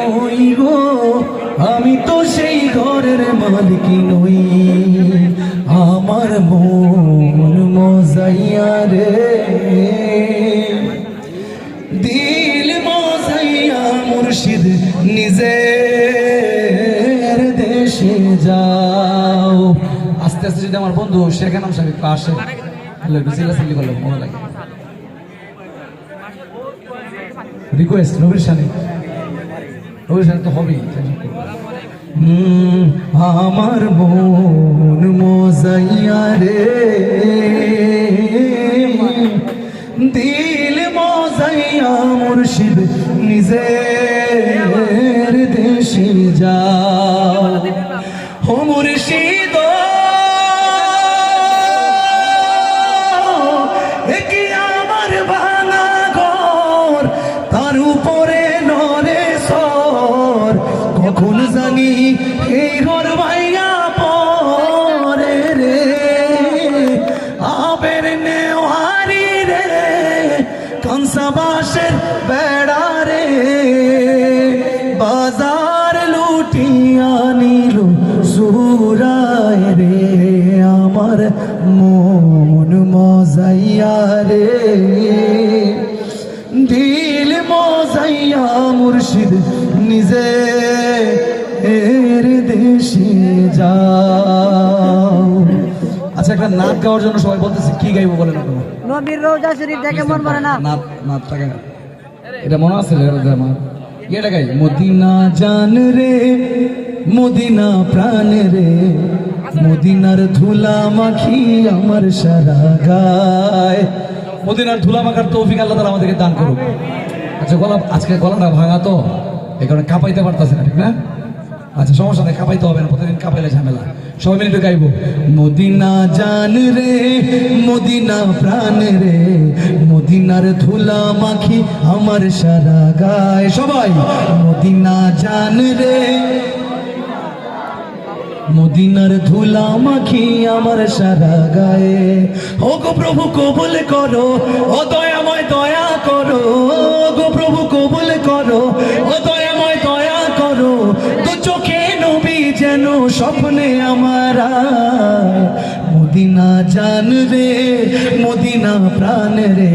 নই গো আমি তো সেই ঘরের মালিক নই। আমার মন মজাইয়া রে। দিল মজাইয়া মুর্শিদ নিজের দেশে যাও। আস্তে আস্তে যদি আমার বন্ধু শেখান সাহেব? আসে একটু চিল্লাচিল্লি করলে মনে লাগে। রিকোয়েস্ট নবীর সানি নবীর সানি তো হবেই আমার মন মজাইয়া রে। দিল মজাইয়া মুর্শিদ নিজের দেশে যাও। হো মুর্শিদ। কনসা বাসের বেড়া রে। বাজার লুটিয়া নিল সুরায় রে। আমার মন মজাইয়া রে। দিল মজাইয়া মুর্শিদ নিজে এর দেশে যাও আচ্ছা একটা নাচ গাওয়ার জন্য সবাই বলতেছে কি গাইবো বলেন আপনারা নবীর রোজা শরীফ দেখে মন ভরে না। নাত নাতটা গায় এটা মনে আছে এটা আমার? এটা গাই? মদিনা জান রে মদিনা প্রাণ রে মদিনার ধুলা মাখি আমার সারা গায়। মদিনার ধুলা মাখার তৌফিক আল্লাহ তাআলা আমাদেরকে দান করুক। আচ্ছা গলা আজকে গলাটা ভাঙা তো এই কারণে কাঁপাইতে পারতাছে না ঠিক না? আচ্ছা সমস্যা নেই, কাঁপাইতে হবে না, প্রতিদিন কাঁপাইলে ঝামেলা। সবাই মিলে একটু গাইবো। মদিনা জান রে, মদিনা প্রাণ রে, মদিনার ধুলা মাখি আমার সারা গায়। সবাই, মদিনা জান রে, মদিনার ধুলা মাখি আমার সারা গায়ে। ও গো প্রভু, কবুল করো, ও দয়াময় দয়া করো। গো প্রভু যেন স্বপ্নে আমার। মদিনা জান রে, মদিনা প্রাণ রে,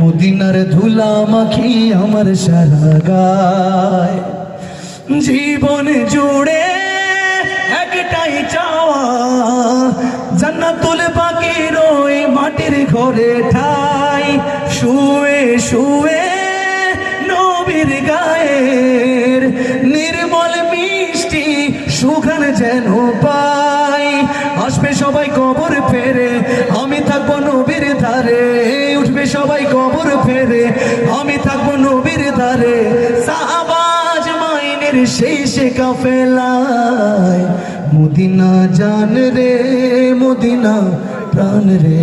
মদিনার ধুলা মাখি আমার সারা গায় জীবন জুড়ে একটাই চাওয়া, জান্নাতুল বাকির ওই মাটির ঘরে ঠাই শুয়ে শুয়ে নবীর গায়ের নির্মল মিষ্টি সুখান যেন পাই। আসবে সবাই কবর ফেরে, আমি থাকব নবীর ধারে। উঠবে সবাই কবর ফেরে, আমি থাকব নবীর ধারে। সাহাবাজ মাইনের সেই সে কাফেলায়, মদিনা জান রে, মদিনা প্রাণ রে।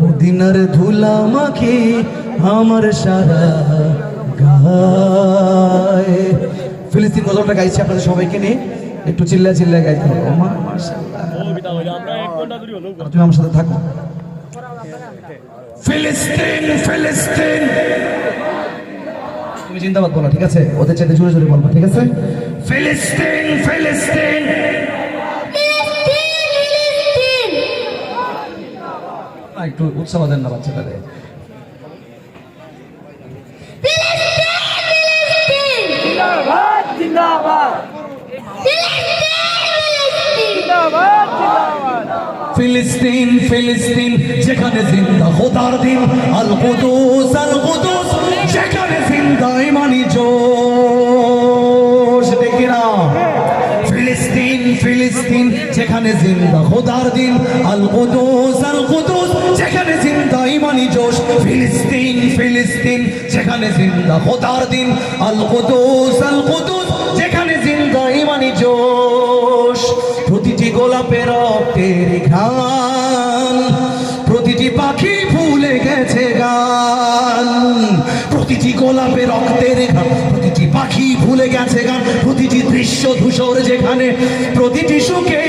মদিনার ধুলা মাখি আমার সারা গায়ে। ফিলিস্তিন গজলটা গাইছি আপনাদের সবাইকে নিয়ে। একটু চিল্লা চিল্লা গাইতে হবে তুমি আমার সাথে থাকো। ফিলিস্তিন ফিলিস্তিন। তুমি জিন্দাবাদ বলো ঠিক আছে? ওদের চাইতে জোরে জোরে বলবা ঠিক আছে? ফিলিস্তিন ফিলিস্তিন। না, একটু উৎসাহ দেন না বাচ্চাদের ফিলিস্তিন ফিলিস্তিন, যেখানে জিন্দা খোদার দিন, আল কুদুস আল কুদুস, যেখানে জিন্দা ইমানি জোশ দেখি না ফিলিস্তিন ফিলিস্তিন, যেখানে জিন্দা খোদার দিন, আল কুদুস আল কুদুস, যেখানে জিন্দা ইমানি জোশ, ফিলিস্তিন ফিলিস্তিন, যেখানে জিন্দা খোদার দিন, আল কুদুস আল কুদুস গোলাপে রক্তের গান। প্রতিটি পাখি ভুলে গেছে গান। প্রতিটি দৃশ্য ধূসর যেখানে প্রতিটি সুখে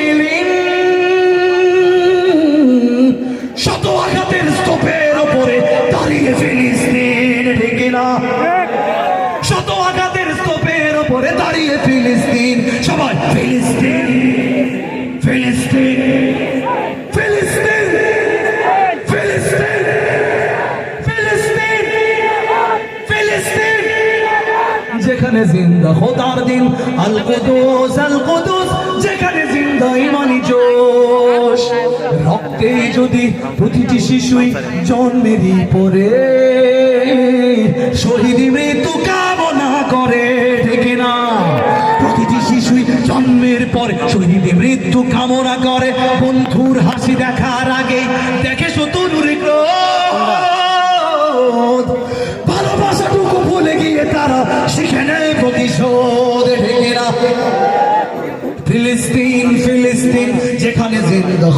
শত আঘাতের স্তূপের ওপরে দাঁড়িয়ে ফেলিস দিন ঠিক না শত আঘাতের স্তূপের ওপরে দাঁড়িয়ে ফেলিস দিন সবাই ফেলিস দিন যেখানে জিন্দা খোদার দিন, আল কুদুস আল কুদুস, যেখানে জিন্দা ইমানি জোশ। রক্তে যদি প্রতিটি শিশুই জন্মেরই পরে, শহীদ মৃত্যু কামনা করে ঠিক না। প্রতিটি শিশুই জন্মের পরে শহীদ মৃত্যু কামনা করে, বন্ধুর হাসি দেখার আগে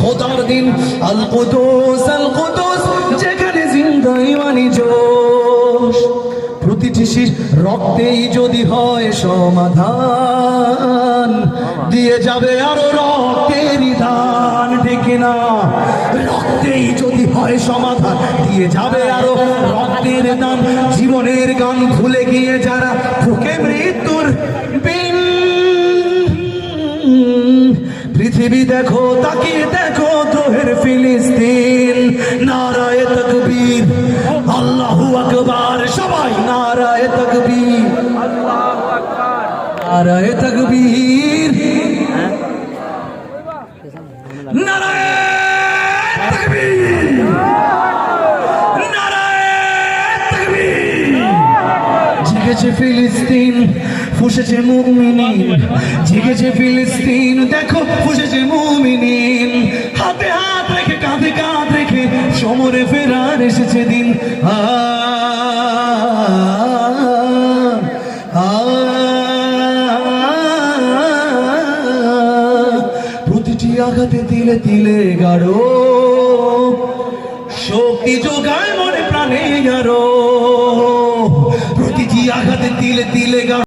খোদার দিন। আল কুদুস আল কুদুস যেখানে জিন্দা ইমানি জোশ। প্রতিটি শির রক্তেই যদি হয় সমাধান। দিয়ে যাবে আরও রক্তের দান ডেকে না রক্তেই যদি হয় সমাধান, দিয়ে যাবে আরও রক্তের দান জীবনের গান ভুলে গিয়ে যারা বুকে মৃত্যুর পৃথিবী দেখো, তাকিয়ে দেখো দ্রোহের ফিলিস্তিন। নারায় তকবীর, আল্লাহু আকবার। সবাই নারায় তকবীর। নারায় তকবীর। নারায় তকবীর। জেগেছে ফিলিস্তিন ফুসেছে মুমিনিন, জেগেছে ফিলিস্তিন, দেখো ফুসেছে মুমিনিন। হাতে হাত রেখে, কাঁধে কাঁধ রেখে সমরে ফেরার এসেছে দিন। আ প্রতিটি আঘাতে তিলে তিলে গাঢ়। শক্তি যোগায় মনে প্রাণে গাঢ়। প্রতিটি আঘাতে তিলে তিলে গাঢ়।